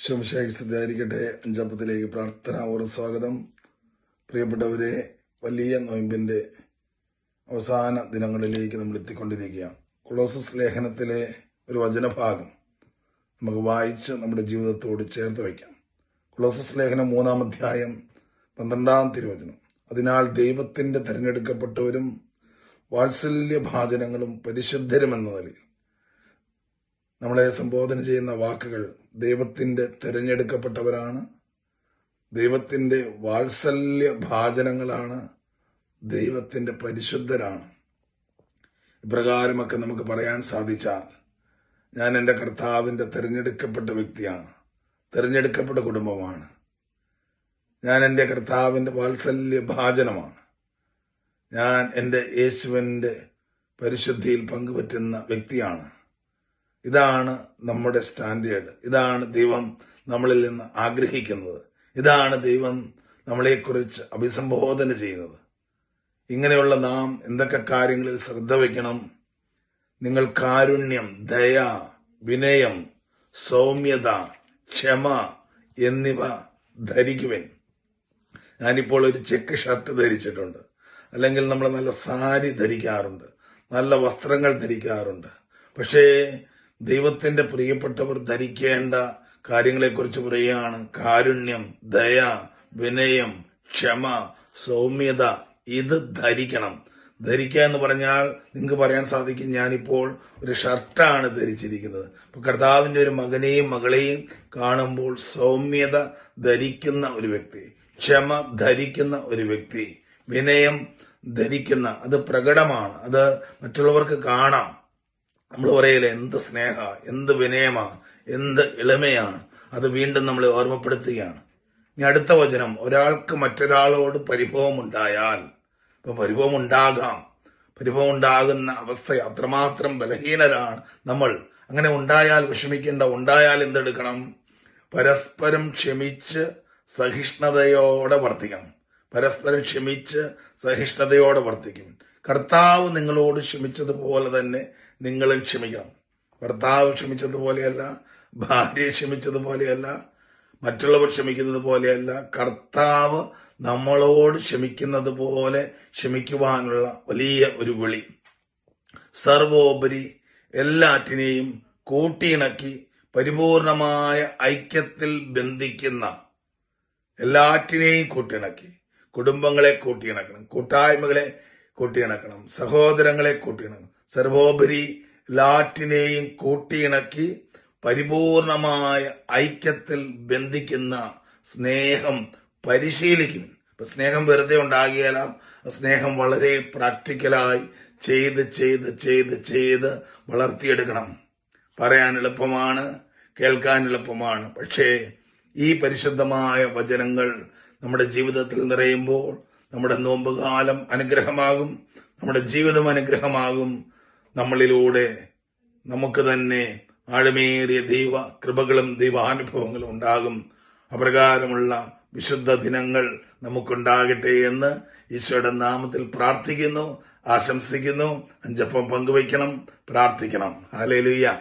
ശംശായി ശ്രദ്ധയായിരിക്കട്ടെ അഞ്ചപ്പത്തിലേക്ക് പ്രാർത്ഥനാപൂർവ സ്വാഗതം. പ്രിയപ്പെട്ടവരെ വലിയ നോയമ്പിന്റെ അവസാന ദിനങ്ങളിലേക്ക് നമ്മൾ എത്തിക്കൊണ്ടിരിക്കുകയാണ്. കൊളോസസ് ലേഖനത്തിലെ ഒരു വചനഭാഗം നമുക്ക് വായിച്ച് നമ്മുടെ ജീവിതത്തോട് ചേർത്ത് വയ്ക്കാം. കൊളോസസ് ലേഖനം മൂന്നാം അധ്യായം പന്ത്രണ്ടാം തിരുവചനം. അതിനാൽ ദൈവത്തിന്റെ തെരഞ്ഞെടുക്കപ്പെട്ടവരും വാത്സല്യഭാചനങ്ങളും പരിശുദ്ധരുമെന്ന നിലയിൽ നമ്മളെ സംബോധന ചെയ്യുന്ന വാക്കുകൾ ദൈവത്തിന്റെ തിരഞ്ഞെടുക്കപ്പെട്ടവരാണ്. ദൈവത്തിന്റെ വാത്സല്യ ഭാചനങ്ങളാണ് ദൈവത്തിന്റെ പരിശുദ്ധരാണ്. ഇപ്രകാരമൊക്കെ നമുക്ക് പറയാൻ സാധിച്ചാൽ ഞാൻ എന്റെ കർത്താവിന്റെ തിരഞ്ഞെടുക്കപ്പെട്ട വ്യക്തിയാണ്. തിരഞ്ഞെടുക്കപ്പെട്ട കുടുംബമാണ്. ഞാൻ എന്റെ കർത്താവിന്റെ വാത്സല്യ ഭാചനമാണ് ഞാൻ എന്റെ യേശുവിന്റെ പരിശുദ്ധിയിൽ പങ്കുപറ്റുന്ന വ്യക്തിയാണ്. ഇതാണ് നമ്മുടെ സ്റ്റാൻഡേർഡ്. ഇതാണ് ദൈവം നമ്മളിൽ നിന്ന് ആഗ്രഹിക്കുന്നത്. ഇതാണ് ദൈവം നമ്മളെക്കുറിച്ച് അഭിസംബോധന ചെയ്യുന്നത്. ഇങ്ങനെയുള്ള നാം എന്തൊക്കെ കാര്യങ്ങളിൽ ശ്രദ്ധ വയ്ക്കണം? നിങ്ങൾ കാരുണ്യം ദയ വിനയം സൗമ്യത ക്ഷമ എന്നിവ ധരിക്കുവൻ. ഞാനിപ്പോൾ ഒരു ചെക്ക് ഷർട്ട് ധരിച്ചിട്ടുണ്ട്. അല്ലെങ്കിൽ നമ്മൾ നല്ല സാരി ധരിക്കാറുണ്ട്. നല്ല വസ്ത്രങ്ങൾ ധരിക്കാറുണ്ട്. പക്ഷേ ദൈവത്തിന്റെ പ്രിയപ്പെട്ടവർ ധരിക്കേണ്ട കാര്യങ്ങളെക്കുറിച്ച് പറയുകയാണ്. കാരുണ്യം ദയ വിനയം ക്ഷമ സൗമ്യത ഇത് ധരിക്കണം. ധരിക്കുക എന്ന് പറഞ്ഞാൽ നിങ്ങൾക്ക് പറയാൻ സാധിക്കും ഞാനിപ്പോൾ ഒരു ഷർട്ടാണ് ധരിച്ചിരിക്കുന്നത്. അപ്പൊ കർത്താവിന്റെ ഒരു മകനെയും മകളെയും കാണുമ്പോൾ സൗമ്യത ധരിക്കുന്ന ഒരു വ്യക്തി ക്ഷമ ധരിക്കുന്ന ഒരു വ്യക്തി വിനയം ധരിക്കുന്ന അത് പ്രകടമാണ്. അത് മറ്റുള്ളവർക്ക് കാണാം. നമ്മൾ പറയല്ലേ എന്ത് സ്നേഹ എന്ത് വിനയമാ എന്ത് എളിമയാണ് അത് വീണ്ടും നമ്മളെ ഓർമ്മപ്പെടുത്തുകയാണ്. ഇനി അടുത്ത വചനം ഒരാൾക്ക് മറ്റൊരാളോട് പരിഭവമുണ്ടായാൽ ഇപ്പൊ പരിഭവം ഉണ്ടാകാം പരിഭവം ഉണ്ടാകുന്ന അവസ്ഥ അത്രമാത്രം ബലഹീനരാണ് നമ്മൾ. അങ്ങനെ ഉണ്ടായാൽ വിഷമിക്കേണ്ട ഉണ്ടായാൽ എന്തെടുക്കണം? പരസ്പരം ക്ഷമിച്ച് സഹിഷ്ണുതയോടെ വർത്തിക്കണം. പരസ്പരം ക്ഷമിച്ച് സഹിഷ്ണുതയോടെ വർത്തിക്കും. കർത്താവ് നിങ്ങളോട് ക്ഷമിച്ചതുപോലെ തന്നെ നിങ്ങളും ക്ഷമിക്കണം. ഭർത്താവ് ക്ഷമിച്ചതുപോലെയല്ല ഭാര്യ ക്ഷമിച്ചതുപോലെയല്ല മറ്റുള്ളവർ ക്ഷമിക്കുന്നത് പോലെയല്ല കർത്താവ് നമ്മളോട് ക്ഷമിക്കുന്നത് പോലെ ക്ഷമിക്കുവാനുള്ള വലിയ ഒരു വിളി. സർവോപരി എല്ലാറ്റിനെയും കൂട്ടിയിണക്കി പരിപൂർണമായ ഐക്യത്തിൽ ബന്ധിക്കുന്ന എല്ലാറ്റിനെയും കൂട്ടിയിണക്കി കുടുംബങ്ങളെ കൂട്ടിയിണക്കണം കൂട്ടായ്മകളെ കൂട്ടിയിണക്കണം. സഹോദരങ്ങളെ കൂട്ടിയിണക്കണം. സർവോപരി എല്ലാറ്റിനെയും കൂട്ടിയിണക്കി പരിപൂർണമായ ഐക്യത്തിൽ ബന്ധിക്കുന്ന സ്നേഹം പരിശീലിക്കും. ഇപ്പൊ സ്നേഹം വെറുതെ ഉണ്ടാകിയാല. സ്നേഹം വളരെ പ്രാക്ടിക്കലായി ചെയ്ത് ചെയ്ത് ചെയ്ത് ചെയ്ത് വളർത്തിയെടുക്കണം. പറയാൻ എളുപ്പമാണ് കേൾക്കാൻ എളുപ്പമാണ്. പക്ഷേ ഈ പരിശുദ്ധമായ വചനങ്ങൾ നമ്മുടെ ജീവിതത്തിൽ നിറയുമ്പോൾ നമ്മുടെ നോമ്പുകാലം അനുഗ്രഹമാകും നമ്മുടെ ജീവിതം അനുഗ്രഹമാകും. നമ്മളിലൂടെ നമുക്ക് തന്നെ ആഴമേറിയ ദൈവ കൃപകളും ദൈവാനുഭവങ്ങളും ഉണ്ടാകും. അപ്രകാരമുള്ള വിശുദ്ധ ദിനങ്ങൾ നമുക്കുണ്ടാകട്ടെ എന്ന് ഈശോയുടെ നാമത്തിൽ പ്രാർത്ഥിക്കുന്നു ആശംസിക്കുന്നു അഞ്ചപ്പം പങ്കുവയ്ക്കണം പ്രാർത്ഥിക്കണം. ഹാലേലുയ്യ